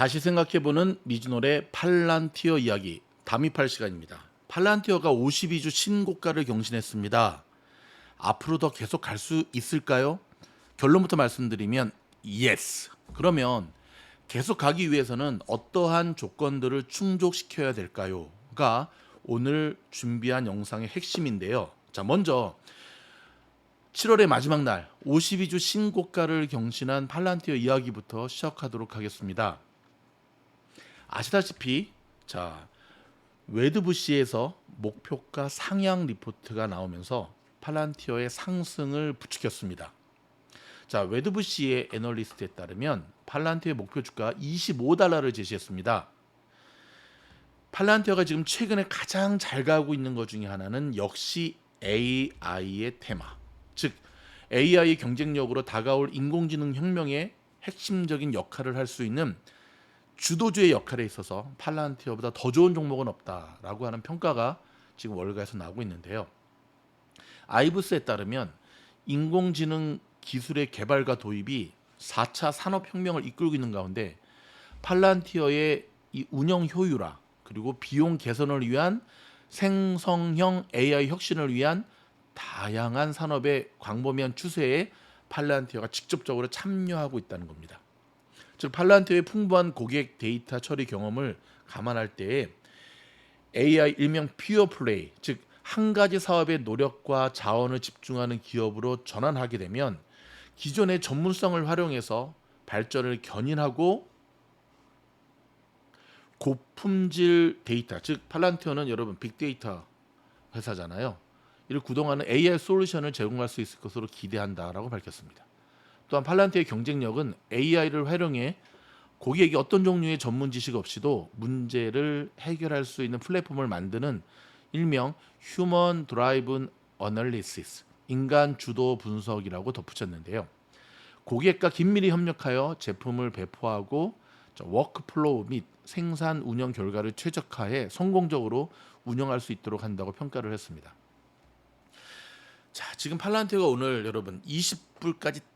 다시 생각해보는 미즈노의 팔란티어 이야기 담입할 시간입니다. 팔란티어가 52주 신고가를 경신했습니다. 앞으로 더 계속 갈 수 있을까요? 결론부터 말씀드리면 yes. 그러면 계속 가기 위해서는 어떠한 조건들을 충족시켜야 될까요?가 오늘 준비한 영상의 핵심인데요. 자, 먼저 7월의 마지막 날 52주 신고가를 경신한 팔란티어 이야기부터 시작하도록 하겠습니다. 아시다시피 자 웨드부시에서 목표가 상향 리포트가 나오면서 팔란티어의 상승을 부추겼습니다. 자 웨드부시의 애널리스트에 따르면 팔란티어의 목표 주가 25달러를 제시했습니다. 팔란티어가 지금 최근에 가장 잘 가고 있는 것 중에 하나는 역시 AI의 테마. 즉 AI의 경쟁력으로 다가올 인공지능 혁명의 핵심적인 역할을 할 수 있는 주도주의 역할에 있어서 팔란티어보다 더 좋은 종목은 없다라고 하는 평가가 지금 월가에서 나오고 있는데요. 아이브스에 따르면 인공지능 기술의 개발과 도입이 4차 산업혁명을 이끌고 있는 가운데 팔란티어의 이 운영 효율화 그리고 비용 개선을 위한 생성형 AI 혁신을 위한 다양한 산업의 광범위한 추세에 팔란티어가 직접적으로 참여하고 있다는 겁니다. 즉 팔란티어의 풍부한 고객 데이터 처리 경험을 감안할 때에 AI 일명 퓨어 플레이 즉 한 가지 사업에 노력과 자원을 집중하는 기업으로 전환하게 되면 기존의 전문성을 활용해서 발전을 견인하고 고품질 데이터 즉 팔란티어는 여러분 빅데이터 회사잖아요. 이를 구동하는 AI 솔루션을 제공할 수 있을 것으로 기대한다라고 밝혔습니다. 또한 팔란티의 경쟁력은 AI를 활용해 고객이 어떤 종류의 전문 지식 없이도 문제를 해결할 수 있는 플랫폼을 만드는 일명 휴먼 드라이븐 어널리시스 인간 주도 분석이라고 덧붙였는데요. 고객과 긴밀히 협력하여 제품을 배포하고 워크플로우 및 생산 운영 결과를 최적화해 성공적으로 운영할 수 있도록 한다고 평가를 했습니다. 자, 지금 팔란티어가 오늘 여러분 20불까지 딱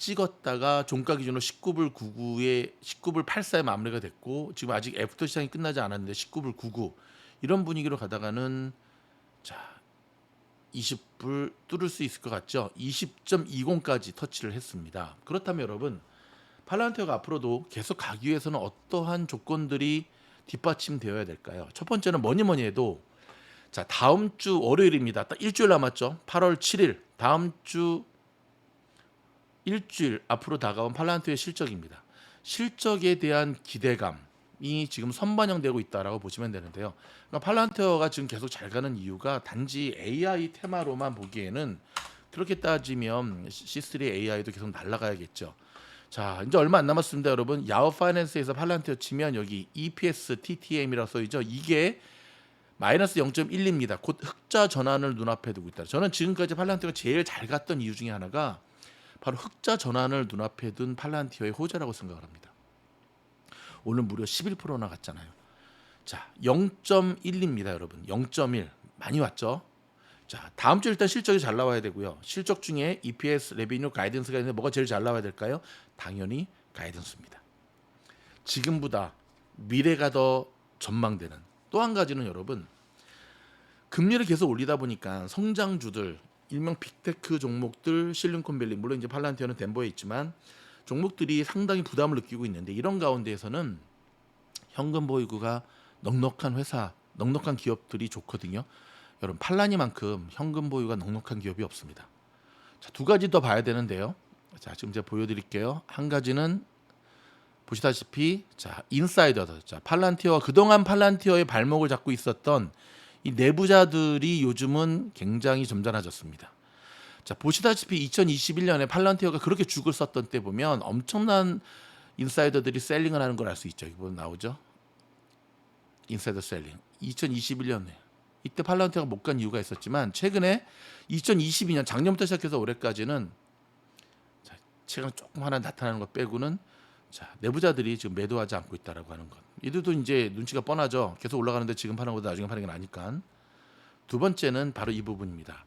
찍었다가 종가 기준으로 19불 99에 19불 84에 마무리가 됐고 지금 아직 애프터 시장이 끝나지 않았는데 19불 99 이런 분위기로 가다가는 자 20불 뚫을 수 있을 것 같죠? 20.20까지 터치를 했습니다. 그렇다면 여러분 팔란티어가 앞으로도 계속 가기 위해서는 어떠한 조건들이 뒷받침되어야 될까요? 첫 번째는 뭐니 뭐니 해도 자 다음 주 월요일입니다. 딱 일주일 남았죠. 8월 7일 다음 주 일주일 앞으로 다가온 팔란티어의 실적입니다. 실적에 대한 기대감이 지금 선반영되고 있다라고 보시면 되는데요. 그러니까 팔란티어가 지금 계속 잘 가는 이유가 단지 AI 테마로만 보기에는 그렇게 따지면 C3 AI도 계속 날아가야겠죠. 자, 이제 얼마 안 남았습니다, 여러분. 야후 파이낸스에서 팔란티어 치면 여기 EPS TTM이라고 써있죠. 이게 마이너스 0.1입니다. 곧 흑자 전환을 눈앞에 두고 있다. 저는 지금까지 팔란티어가 제일 잘 갔던 이유 중에 하나가 바로 흑자 전환을 눈앞에 둔 팔란티어의 호재라고 생각을 합니다. 오늘 무려 11%나 갔잖아요. 자, 0.1입니다, 여러분. 0.1 많이 왔죠? 자, 다음 주 일단 실적이 잘 나와야 되고요. 실적 중에 EPS, 레비뉴, 가이던스가 있는데 뭐가 제일 잘 나와야 될까요? 당연히 가이던스입니다. 지금보다 미래가 더 전망되는 또 한 가지는 여러분 금리를 계속 올리다 보니까 성장주들 일명 빅테크 종목들 실리콘밸리 물론 이제 팔란티어는 덴버에 있지만 종목들이 상당히 부담을 느끼고 있는데 이런 가운데에서는 현금 보유고가 넉넉한 회사, 넉넉한 기업들이 좋거든요. 여러분 팔라니만큼 현금 보유가 넉넉한 기업이 없습니다. 자, 두 가지 더 봐야 되는데요. 자, 지금 제가 보여드릴게요. 한 가지는 보시다시피 자 인사이더 자 팔란티어와 그동안 팔란티어의 발목을 잡고 있었던 이 내부자들이 요즘은 굉장히 점잖아졌습니다. 자 보시다시피 2021년에 팔란티어가 그렇게 죽을 썼던 때 보면 엄청난 인사이더들이 셀링을 하는 걸 알 수 있죠. 이거 나오죠. 인사이더 셀링. 2021년에 이때 팔란티어가 못 간 이유가 있었지만 최근에 2022년 작년부터 시작해서 올해까지는 자, 최근 조금 하나 나타나는 것 빼고는 자 내부자들이 지금 매도하지 않고 있다라고 하는 것. 이들도 이제 눈치가 뻔하죠. 계속 올라가는데 지금 파는 것보다 나중에 파는 게 나니까. 두 번째는 바로 이 부분입니다.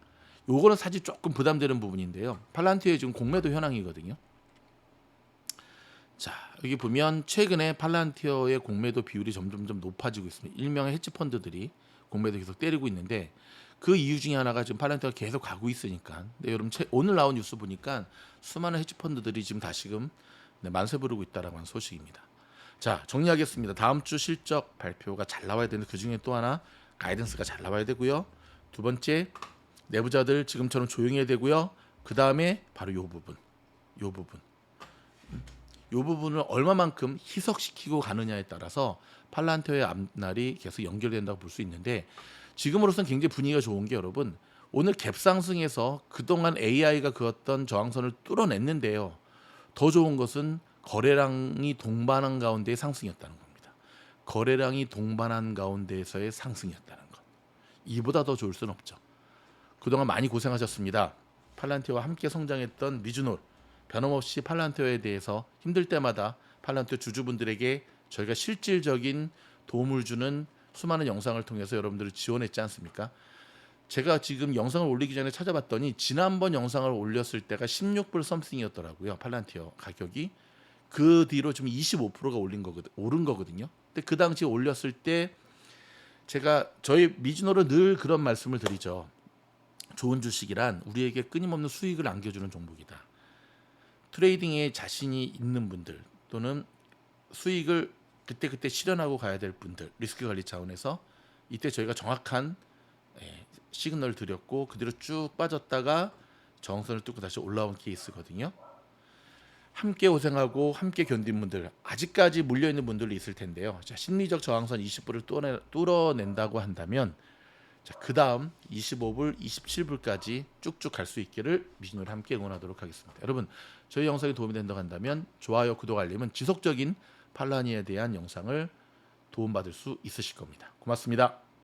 요거는 사실 조금 부담되는 부분인데요. 팔란티어의 지금 공매도 현황이거든요. 자 여기 보면 최근에 팔란티어의 공매도 비율이 점점 점 높아지고 있습니다. 일명의 헤지 펀드들이 공매도 계속 때리고 있는데 그 이유 중에 하나가 지금 팔란티어가 계속 가고 있으니까. 근데 여러분 최- 오늘 나온 뉴스 보니까 수많은 헤지 펀드들이 지금 다시금 네, 만세 부르고 있다라고 하는 소식입니다. 자 정리하겠습니다. 다음 주 실적 발표가 잘 나와야 되는데 그 중에 또 하나 가이던스가 잘 나와야 되고요. 두 번째 내부자들 지금처럼 조용해야 되고요. 그 다음에 바로 요 부분, 요 부분. 이 부분을 얼마만큼 희석시키고 가느냐에 따라서 팔란테의 앞날이 계속 연결된다고 볼 수 있는데 지금으로선 굉장히 분위기가 좋은 게 여러분 오늘 갭 상승에서 그동안 AI가 그었던 저항선을 뚫어냈는데요. 더 좋은 것은 거래량이 동반한 가운데의 상승이었다는 겁니다. 거래량이 동반한 가운데에서의 상승이었다는 것. 이보다 더 좋을 수는 없죠. 그동안 많이 고생하셨습니다. 팔란티와 함께 성장했던 미주놀 변함없이 팔란티어에 대해서 힘들 때마다 팔란티어 주주분들에게 저희가 실질적인 도움을 주는 수많은 영상을 통해서 여러분들을 지원했지 않습니까? 제가 지금 영상을 올리기 전에 찾아봤더니 지난번 영상을 올렸을 때가 16불 썸씽이었더라고요. 팔란티어 가격이 그 뒤로 지금 25%가 올린 거거든 오른 거거든요. 근데 그 당시 올렸을 때 제가 저희 미즈노로 늘 그런 말씀을 드리죠. 좋은 주식이란 우리에게 끊임없는 수익을 안겨주는 종목이다. 트레이딩에 자신이 있는 분들 또는 수익을 그때그때 실현하고 가야 될 분들 리스크 관리 차원에서 이때 저희가 정확한 예, 시그널을 드렸고 그대로 쭉 빠졌다가 정선을 뚫고 다시 올라온 케이스거든요. 함께 고생하고 함께 견딘 분들 아직까지 물려 있는 분들도 있을 텐데요. 자, 심리적 저항선 20불을 뚫어내, 뚫어낸다고 한다면 자, 그다음 25불, 27불까지 쭉쭉 갈 수 있기를 미신으로 함께 응원하도록 하겠습니다. 여러분, 저희 영상이 도움이 된다고 한다면 좋아요, 구독, 알림은 지속적인 팔라니에 대한 영상을 도움받을 수 있으실 겁니다. 고맙습니다.